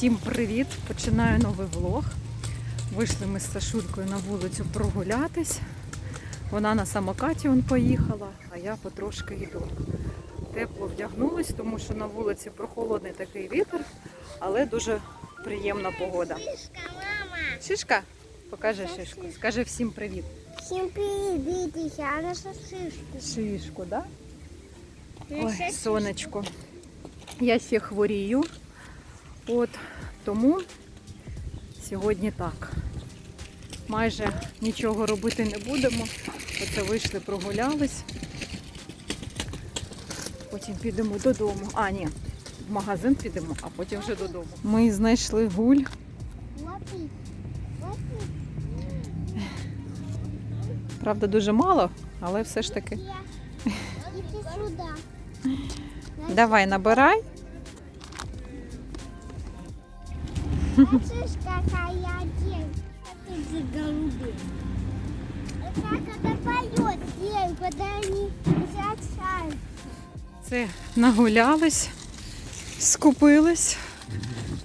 Всім привіт! Починаю новий влог. Вийшли ми з Сашулькою на вулицю прогулятись. Вона на самокаті он поїхала, а я потрошки йду. Тепло вдягнулась, тому що на вулиці прохолодний такий вітер, але дуже приємна погода. Шишка, мама. Шишка? Покажи шишку. Скажи всім привіт. Всем привет, я наша шишку. Шишку, да? Ой, сонечко. Я ще хворію. От тому сьогодні так. Майже нічого робити не будемо. Оце вийшли, прогулялись. Потім підемо додому. А, ні, в магазин підемо, а потім вже додому. Ми знайшли гуль. Правда, дуже мало, але все ж таки. Давай, набирай. Слышишь, какая день? Ты же голубый. Как это поет день, когда они зачают. Це нагулялись, скупились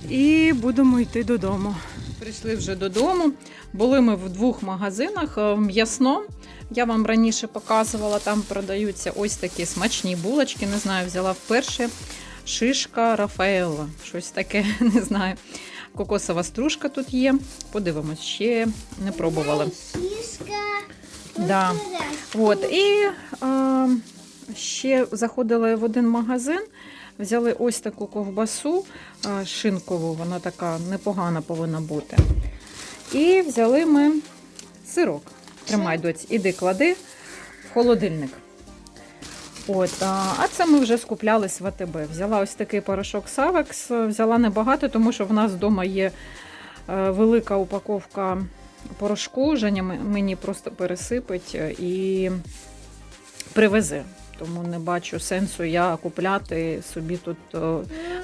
і будемо йти додому. Прийшли вже додому. Були ми в двох магазинах е, в м'ясно. Я вам раніше показувала, там продаються ось такі смачні булочки. Не знаю, взяла вперше. Шишка Рафаелла. Щось таке, не знаю. Кокосова стружка тут є. Подивимось, ще не пробували. Да. От, і е, ще заходили в один магазин, взяли ось таку ковбасу е, шинкову, вона така непогана повинна бути. І взяли ми сирок. Тримай, доць, іди клади в холодильник. От, а а це ми вже скуплялись в АТБ. Взяла ось такий порошок Савекс, взяла небагато, тому що в нас вдома є е, велика упаковка порошку. Женя мені просто пересипить е, і привезе. Тому не бачу сенсу я купляти собі тут е,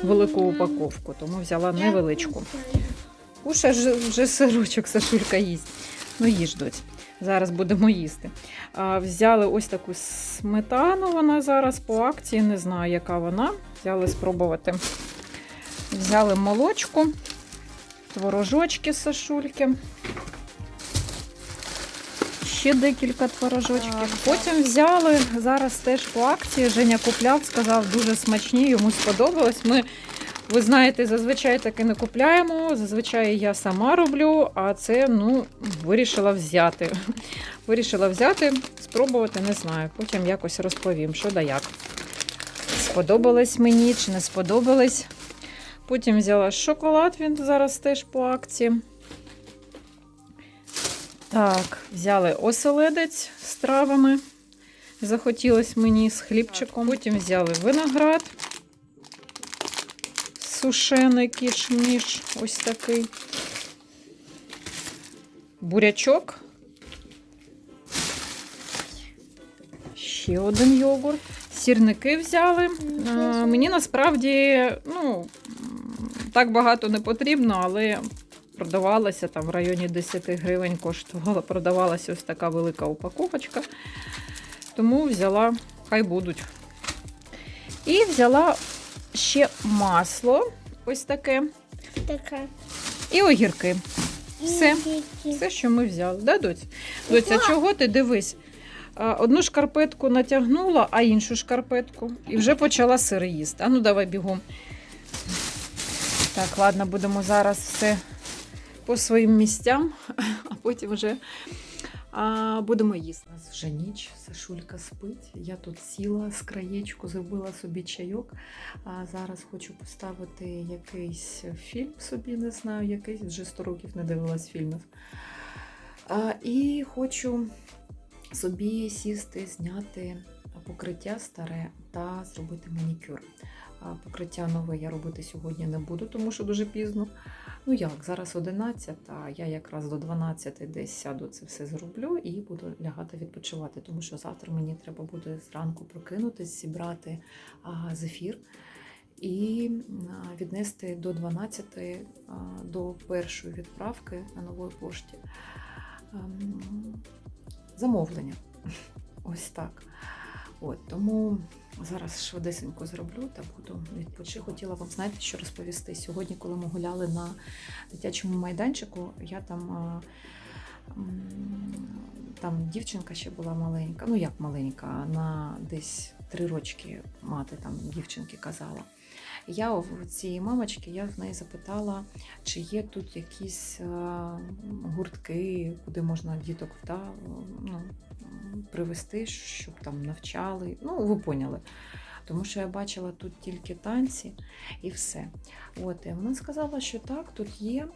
велику упаковку, тому взяла невеличку. Куша ж вже сирочок Сашулька їсть. Ну їж доць. Зараз будемо їсти. А, взяли ось таку сметану, вона зараз по акції, не знаю, яка вона. Взяли спробувати. Взяли молочку, творожочки Сашульки. Ще декілька творожочків. Потім взяли зараз теж по акції. Женя купляв, сказав, дуже смачні, йому сподобалось. Ми, ви знаєте, зазвичай таки не купляємо. Зазвичай я сама роблю, а це ну, вирішила взяти. Вирішила взяти, спробувати, не знаю. Потім якось розповім, що да як. Сподобалось мені чи не сподобалось. Потім взяла шоколад, він зараз теж по акції. Так, взяли оселедець з травами. Захотілось мені з хлібчиком. Потім взяли виноград. Сушений кішміш, ось такий. Бурячок. Ще один йогурт. Сірники взяли. Е, Мені насправді, ну, так багато не потрібно, але продавалася там в районі 10 гривень коштувала, продавалася ось така велика упаковочка. Тому взяла, хай будуть. І взяла ще масло, ось таке, Такая. і огірки. Все. Все. Що ми взяли. Да, доць? Доця, чого ти дивись? Одну шкарпетку натягнула, а іншу шкарпетку. І вже почала сири їсти. А ну давай бігом. Так, ладно, будемо зараз все по своїм місцям, а потім вже а, будемо їсти. У нас вже ніч, Сашулька спить. Я тут сіла з краєчку, зробила собі чайок. А зараз хочу поставити якийсь фільм собі, не знаю, якийсь, вже 100 років не дивилась фільмів. А, і хочу собі сісти, зняти покриття старе та зробити манікюр. А, Покриття нове я робити сьогодні не буду, тому що дуже пізно. Ну як, зараз 11, а я якраз до 12 десь сяду це все зроблю і буду лягати відпочивати, тому що завтра мені треба буде зранку прокинутись, зібрати зефір і віднести до 12 а, до першої відправки на нової пошті ем, замовлення. Ось так. От, тому зараз швидесенько зроблю та буду відпочи. Хотіла вам знаєте, що розповісти. Сьогодні, коли ми гуляли на дитячому майданчику, я там. Там дівчинка ще була маленька, ну як маленька, на десь три рочки мати там дівчинки казала. Я у цієї мамочки я в неї запитала, чи є тут якісь е, гуртки, куди можна діток та, ну, привезти, щоб там навчали. Ну, ви поняли. Тому що я бачила тут тільки танці і все. От, і вона сказала, що так, тут є.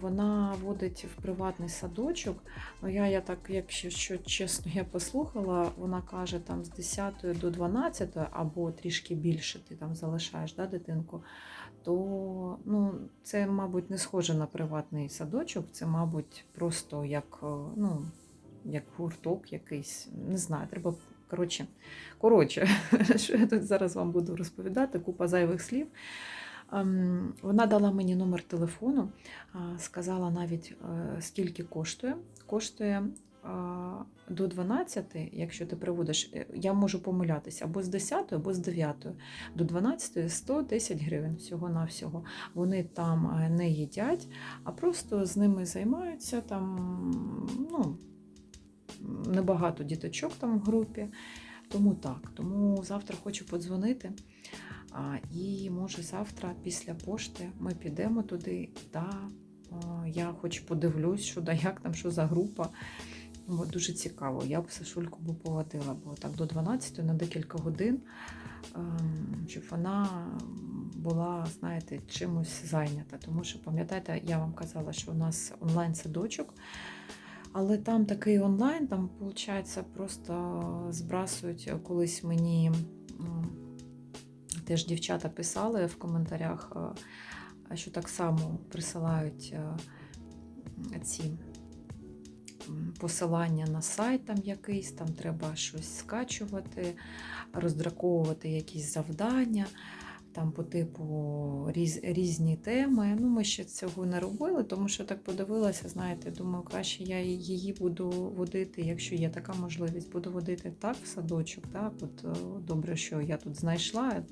Вона водить в приватний садочок. Ну, я, я так, якщо що, чесно, я послухала, вона каже, там з 10 до 12 або трішки більше ти там залишаєш да, дитинку, то ну, це, мабуть, не схоже на приватний садочок, це, мабуть, просто як, е, ну, як гурток якийсь. Не знаю, треба. Коротше, коротше, що я тут зараз вам буду розповідати, купа зайвих слів. Ем, Вона дала мені номер телефону, сказала навіть, е, скільки коштує. Коштує до 12, якщо ти приводиш, е, я можу помилятися або з 10, або з 9. До 12 110 гривень всього-навсього. Вони там е, не їдять, а просто з ними займаються. Там, ну, небагато діточок там в групі. Тому так. Тому завтра хочу подзвонити. А, і може завтра після пошти ми підемо туди. Та а, я хоч подивлюсь, що да як там, що за група. Бо дуже цікаво. Я б Сашульку б поводила, бо так до 12 на декілька годин, ем, щоб вона була, знаєте, чимось зайнята. Тому що, пам'ятаєте, я вам казала, що у нас онлайн-садочок. Але там такий онлайн, там, виходить, просто збрасують колись мені теж дівчата писали в коментарях, е, що так само присилають е, ці посилання на сайт там якийсь, там треба щось скачувати, роздраковувати якісь завдання. Там по типу різ, різні теми. Ну, ми ще цього не робили, тому що так подивилася, знаєте, думаю, краще я її буду водити, якщо є така можливість, буду водити так в садочок. Так, от е, добре, що я тут знайшла.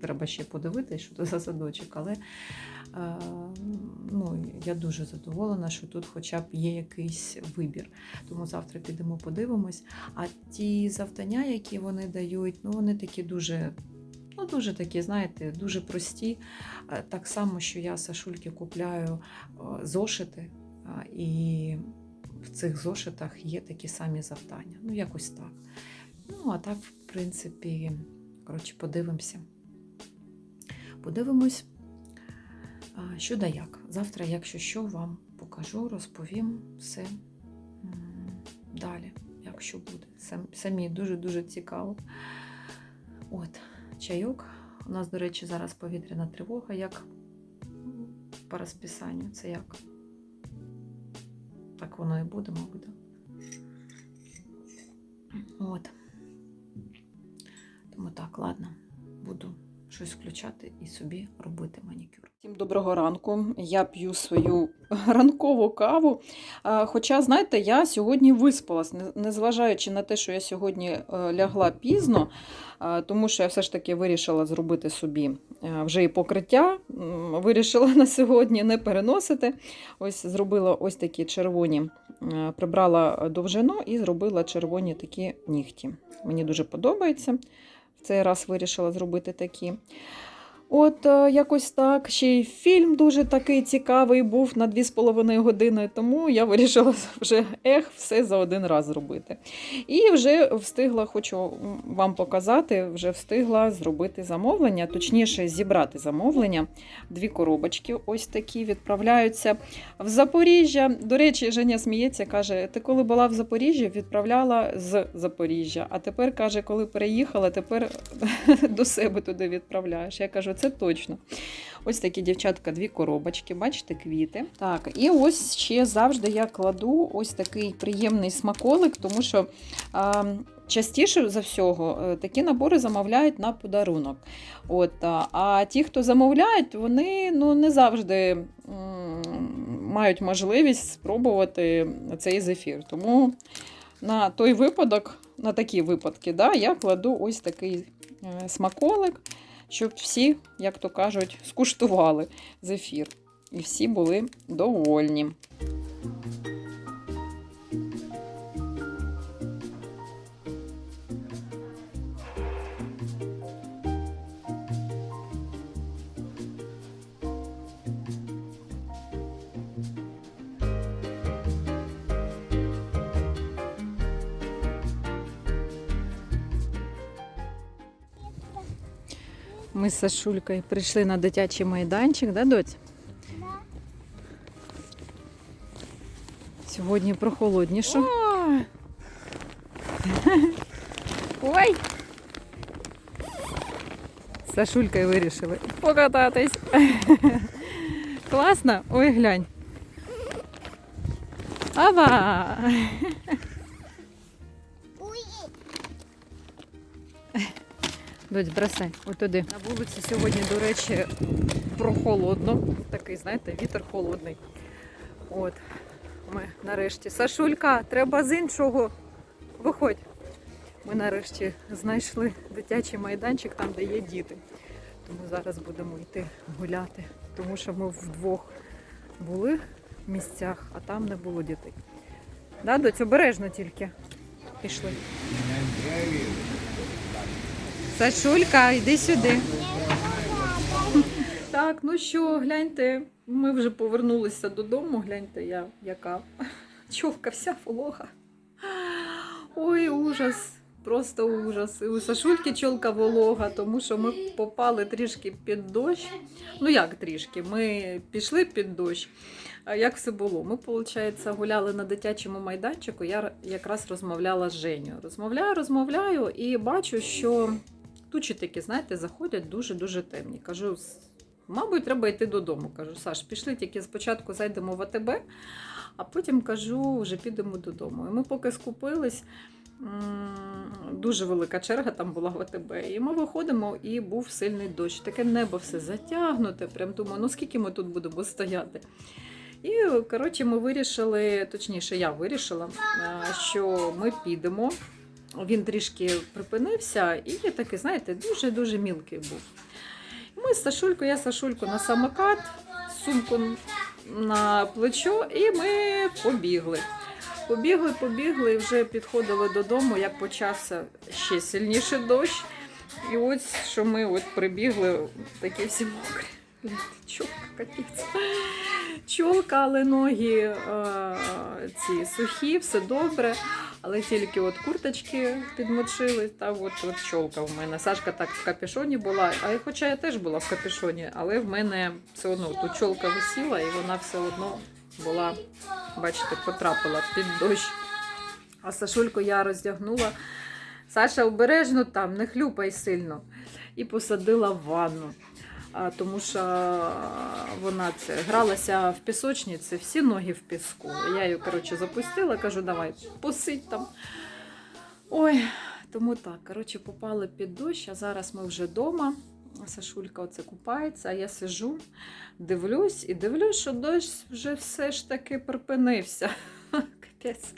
Треба ще подивитися, що це за садочок, але е, ну, я дуже задоволена, що тут хоча б є якийсь вибір. Тому завтра підемо подивимось. А ті завдання, які вони дають, ну вони такі дуже Ну, дуже такі, знаєте, дуже прості. Е, Так само, що я Сашульки купляю е, зошити, і в цих зошитах є такі самі завдання. Ну, якось так. Ну, а так, в принципі, коротше, подивимося. Подивимось, що да як. Завтра, якщо що, вам покажу, розповім все далі, якщо буде. Самі дуже-дуже цікаво. От чайок. У нас, до речі, зараз повітряна тривога, як по розписанню. Це як? Так воно і буде, мабуть. От. Тому так, ладно, буду щось включати і собі робити манікюр. Всім доброго ранку. Я п'ю свою ранкову каву. Хоча, знаєте, я сьогодні виспалась, незважаючи на те, що я сьогодні е, лягла пізно, тому що я все ж таки вирішила зробити собі е, вже і покриття. Вирішила на сьогодні не переносити. Ось зробила ось такі червоні, е, прибрала довжину і зробила червоні такі нігті. Мені дуже подобається. Цей раз вирішила зробити такі. От е, якось так. Ще й фільм дуже такий цікавий був на 2,5 години, тому я вирішила вже ех, все за один раз зробити. І вже встигла, хочу вам показати, вже встигла зробити замовлення, точніше, зібрати замовлення. Дві коробочки ось такі відправляються в Запоріжжя. До речі, Женя сміється, каже: ти коли була в Запоріжжі, відправляла з Запоріжжя. А тепер каже, коли переїхала, тепер до себе туди відправляєш. Я кажу, це точно. Ось такі дівчатка, дві коробочки, бачите, квіти. Так, і ось ще завжди я кладу ось такий приємний смаколик, тому що. А, Частіше за всього е, такі набори замовляють на подарунок. От, а, ті, хто замовляють, вони ну, не завжди мають можливість спробувати цей зефір. Тому на той випадок на такі випадки, да, я кладу ось такий е, смаколик, щоб всі, як то кажуть, скуштували зефір. І всі були довольні. Ми з Сашулькою прийшли на дитячий майданчик, да, доць? Да. Сьогодні прохолодніше. Ой! З Сашулькою вирішили покататись. Класно? Ой, глянь. Ава! Дось, бросай, отуди. На вулиці сьогодні, до речі, прохолодно. Такий, знаєте, вітер холодний. От, ми нарешті. Сашулька, треба з іншого. Виходь. Ми нарешті знайшли дитячий майданчик там, де є діти. Тому зараз будемо йти гуляти. Тому що ми вдвох були в місцях, а там не було дітей. Да, доць, обережно тільки. Пішли. Сашулька, йди сюди. Так, ну що, гляньте, ми вже повернулися додому. Гляньте, я яка човка вся волога. Ой, ужас, просто ужас. І у Сашульки чолка волога, тому що ми попали трішки під дощ. Ну як трішки? Ми пішли під дощ. А як все було? Ми, виходить, гуляли на дитячому майданчику. Я якраз розмовляла з Женю. Розмовляю, розмовляю і бачу, що тучі такі, знаєте, заходять дуже-дуже темні. Кажу, мабуть, треба йти додому. Кажу, Саш, пішли тільки спочатку зайдемо в АТБ, а потім кажу, вже підемо додому. І ми поки скупились. Дуже велика черга там була в АТБ. І ми виходимо, і був сильний дощ. Таке небо все затягнуте. Прям думаю, ну скільки ми тут будемо стояти. І коротше, ми вирішили, точніше, я вирішила, що ми підемо. Він трішки припинився, і такий, знаєте, дуже-дуже мілкий був. Ми з Сашулькою, я Сашульку на самокат, сумку на плечо, і ми побігли. Побігли, побігли і вже підходили додому, як почався ще сильніше дощ. І ось що ми от прибігли, такі всі мокрі. Чолка, капець. Чолка, але ноги е, ці сухі, все добре. Але тільки от курточки підмочили, та от, от чолка в мене. Сашка так в капюшоні була, а хоча я теж була в капюшоні, але в мене все одно тут чолка висіла і вона все одно була, бачите, потрапила під дощ. А Сашульку я роздягнула. Саша, обережно там, не хлюпай сильно. І посадила в ванну. Тому що вона це гралася в пісочниці, всі ноги в піску. Я її, коротше, запустила, кажу, давай, посидь там. Ой, тому так, коротше, попали під дощ, а зараз ми вже вдома. Сашулька оце купається, а я сижу, дивлюсь і дивлюсь, що дощ вже все ж таки припинився. Капець.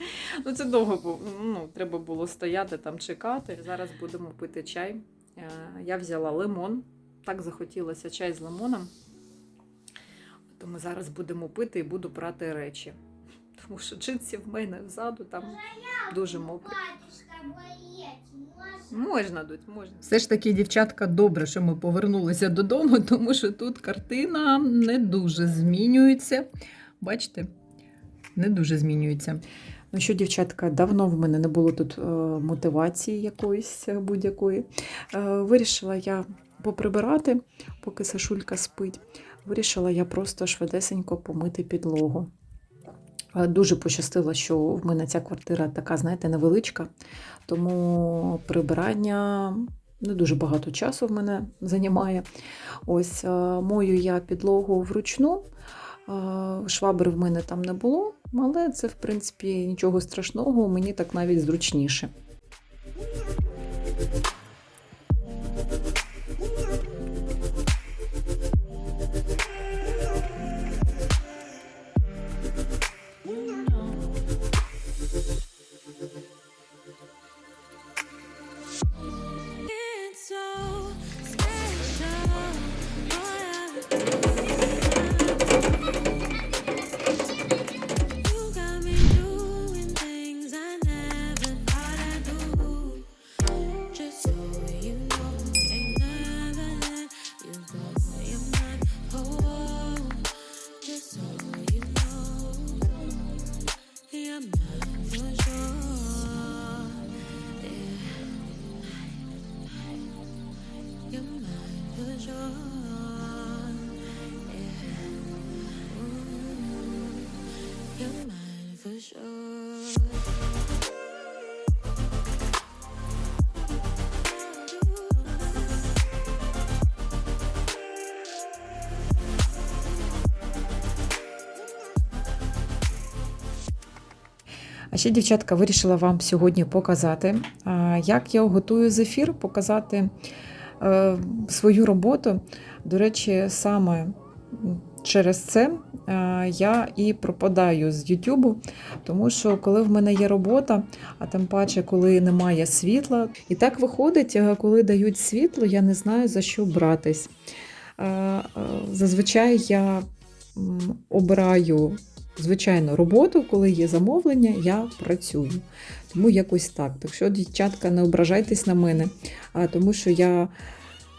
Ну, це довго. Ну, треба було стояти там чекати. Зараз будемо пити чай. Е, Я взяла лимон. Так захотілося чай з лимоном. Тому зараз будемо пити і буду брати речі. Тому що джинси в мене взаду там дуже мокрі. Можна, дуть, можна. Все ж таки, дівчатка, добре, що ми повернулися додому, тому що тут картина не дуже змінюється. Бачите, не дуже змінюється. Ну що, дівчатка, давно в мене не було тут е, мотивації якоїсь е, будь-якої. Е, вирішила я поприбирати, поки Сашулька спить. Вирішила я просто швидесенько помити підлогу. Е, Дуже пощастило, що в мене ця квартира така, знаєте, невеличка, тому прибирання не дуже багато часу в мене займає. Ось е, мою я підлогу вручну. е, Швабри в мене там не було, але це, в принципі, нічого страшного, мені так навіть зручніше. А ще, дівчатка, вирішила вам сьогодні показати, як я готую зефір, показати е, свою роботу. До речі, саме через це е, я і пропадаю з Ютубу, тому що коли в мене є робота, а тим паче, коли немає світла, і так виходить, е, коли дають світло, я не знаю за що братись. Зазвичай я обираю звичайно, роботу, коли є замовлення, я працюю. Тому якось так. Так що, дівчатка, не ображайтесь на мене, а, тому що я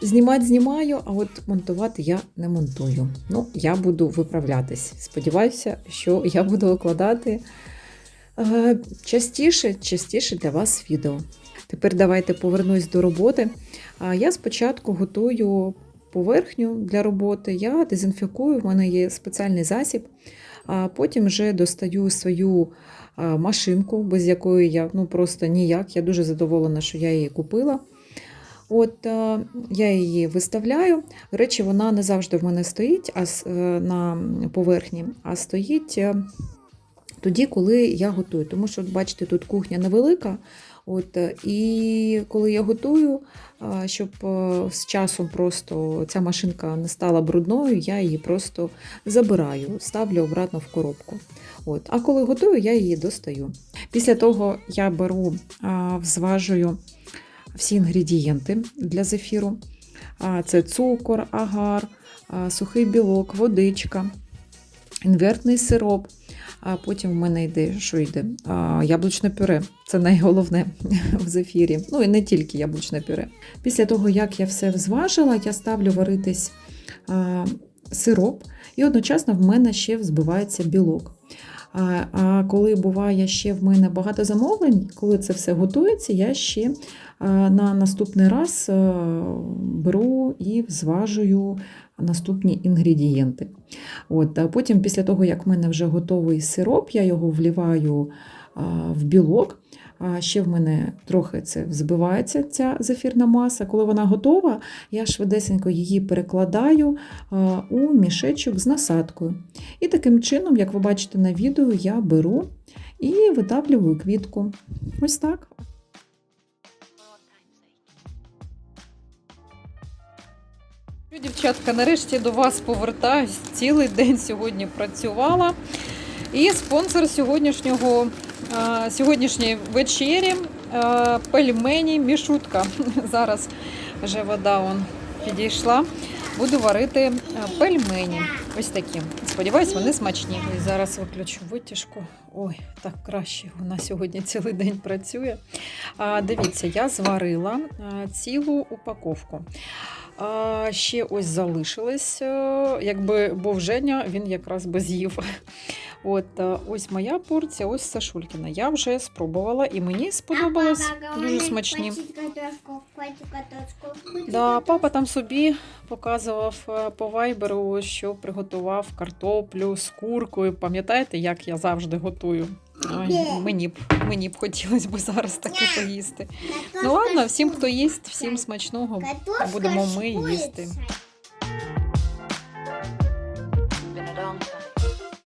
знімати знімаю, а от монтувати я не монтую. Ну, я буду виправлятись. Сподіваюся, що я буду викладати е, частіше, частіше для вас відео. Тепер давайте повернусь до роботи. Я спочатку готую поверхню для роботи. Я дезінфікую, в мене є спеціальний засіб. А потім вже достаю свою машинку, без якої я ну просто ніяк. Я дуже задоволена, що я її купила. От я її виставляю. Речі, вона не завжди в мене стоїть а, е, на поверхні, а стоїть е, тоді, коли я готую. Тому що, бачите, тут кухня невелика. От, е, і коли я готую, щоб е, з часом просто ця машинка не стала брудною, я її просто забираю, ставлю обратно в коробку. От. А коли готую, я її достаю. Після того я беру, а, взважую всі інгредієнти для зефіру. Це цукор, агар, сухий білок, водичка, інвертний сироп. А потім в мене йде, що йде? А, яблучне пюре. Це найголовне в зефірі. Ну і не тільки яблучне пюре. Після того, як я все взважила, я ставлю варитись а, сироп, і одночасно в мене ще взбивається білок. А, а коли буває ще в мене багато замовлень, коли це все готується, я ще на наступний раз беру і взважую наступні інгредієнти. От, а потім, після того, як в мене вже готовий сироп, я його вливаю в білок. А ще в мене трохи це взбивається ця зефірна маса. Коли вона готова, я швидесенько її перекладаю у мішечок з насадкою. І таким чином, як ви бачите на відео, я беру і видавлюю квітку. Ось так. Дівчатка, нарешті до вас повертаюсь. Цілий день сьогодні працювала. І спонсор сьогоднішнього, сьогоднішньої вечері пельмені мішутка. Зараз вже вода он підійшла. Буду варити пельмені. Ось такі. Сподіваюсь, вони смачні. І зараз виключу витяжку. Ой, так краще. Вона сьогодні цілий день працює. А, дивіться, я зварила цілу упаковку. А, ще ось залишилось, е, якби був Женя, він якраз би з'їв. От е, ось моя порція, ось Сашулькіна. Я вже спробувала і мені сподобалось. Дуже смачні. Да, папа там собі показував е, по вайберу, що приготував картоплю з куркою. Пам'ятаєте, як я завжди готую? Ой, мені б мені б хотілося б зараз таке поїсти. Ну ладно, всім, хто їсть, всім смачного. будемо ми їсти.